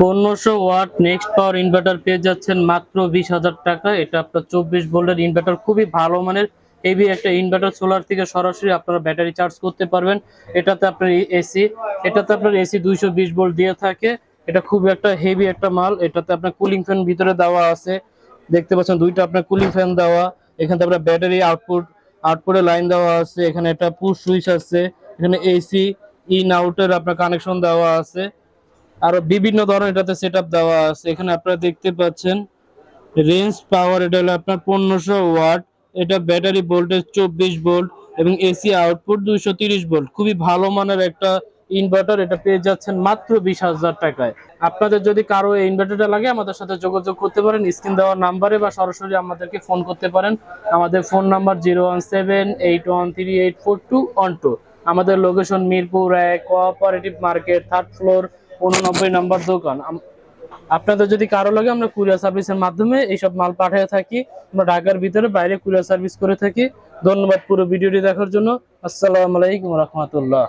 পনেরোশো watt next পাওয়ার inverter পেয়ে যাচ্ছেন মাত্র বিশ হাজার টাকা। এটা আপনার চব্বিশ ভোল্টের ইনভার্টার, খুবই ভালো মানের হেভি একটা ইনভার্টার। সোলার থেকে সরাসরি আপনারা ব্যাটারি চার্জ করতে পারবেন। এটাতে আপনার এসি এটাতে আপনার এসি দুইশো বিশ ভোল্ট দিয়ে থাকে। এটা খুব একটা হেভি একটা মাল। এটাতে আপনার কুলিং ফ্যান ভিতরে দেওয়া আছে। দেখতে পাচ্ছেন দুইটা আপনার কুলিং ফ্যান দেওয়া। এখানে আপনার ব্যাটারি আউটপুট আউটপুটে লাইন দেওয়া আছে। এখানে একটা পুশ সুইচ আছে। এখানে এসি ইন আউটের আপনার কানেকশন দেওয়া আছে। আরও বিভিন্ন ধরনের এটাতে সেট দেওয়া আছে। এখানে আপনারা দেখতে পাচ্ছেন রেঞ্জ পাওয়ার এটা হলো আপনার পনেরোশো ওয়াট এটা ব্যাটারি ভোল্টেজ চব্বিশ ভোল্ট এবং এসি আউটপুট দুইশো তিরিশ ভোল্ট খুবই ভালো মানের একটা ইনভার্টার এটা পেয়ে যাচ্ছেন মাত্র বিশ হাজার টাকায়। আপনাদের যদি কারও এই ইনভার্টারটা লাগে, আমাদের সাথে যোগাযোগ করতে পারেন, স্ক্রিন দেওয়ার নাম্বারে বা সরাসরি আমাদেরকে ফোন করতে পারেন। আমাদের phone number zero one seven eight one three eight four two one two আমাদের লোকেশন মিরপুর এক কোঅপারেটিভ মার্কেট থার্ড ফ্লোর উননব্বই নম্বর দোকান। আপনাদের যদি কারও লাগে, আমরা কুরিয়ার সার্ভিসের মাধ্যমে এইসব মাল পাঠিয়ে থাকি। আমরা ঢাকার ভিতরে বাইরে কুরিয়ার সার্ভিস করে থাকি। ধন্যবাদ পুরো ভিডিওটি দেখার জন্য। আসসালামু আলাইকুম রহমতুল্লাহ।